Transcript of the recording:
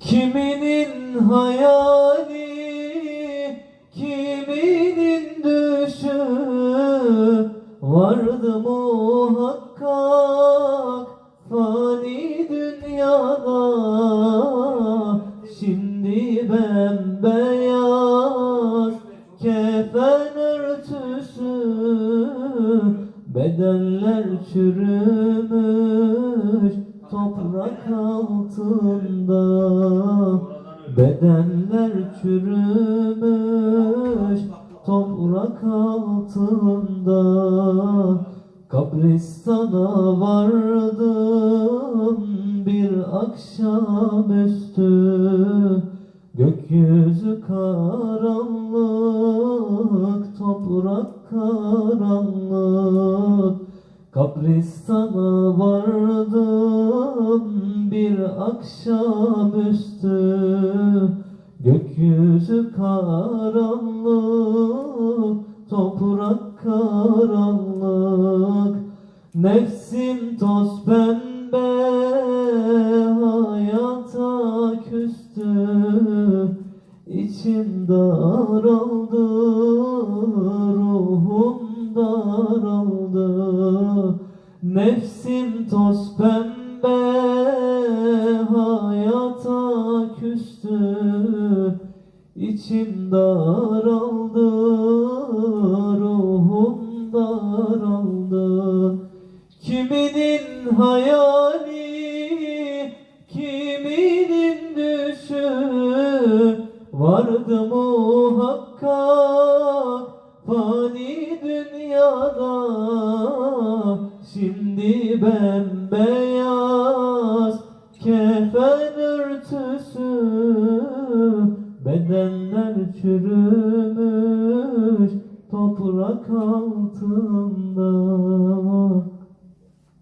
Kiminin hayali, kiminin düşü vardı muhakkak fani dünyada. Şimdi ben beyaz kefen örtüsü bedenler çürümüş toprak altında. Bedenler çürümüş toprak altında. Kabristana vardım bir akşamüstü. Gökyüzü karanlık toprak karanlık Kabristana vardım bir akşamüstü. Gökyüzü karanlık, toprak karanlık. Nefsim toz pembe, hayata küstü. İçim daraldı, Nefsim toz pembe, hayata küstü. İçim daraldı, ruhum daraldı. Kiminin hayali, kiminin düşü. Vardı muhakkak Şimdi ben beyaz kefen örtüsü Bedenler çürümüş toprak altında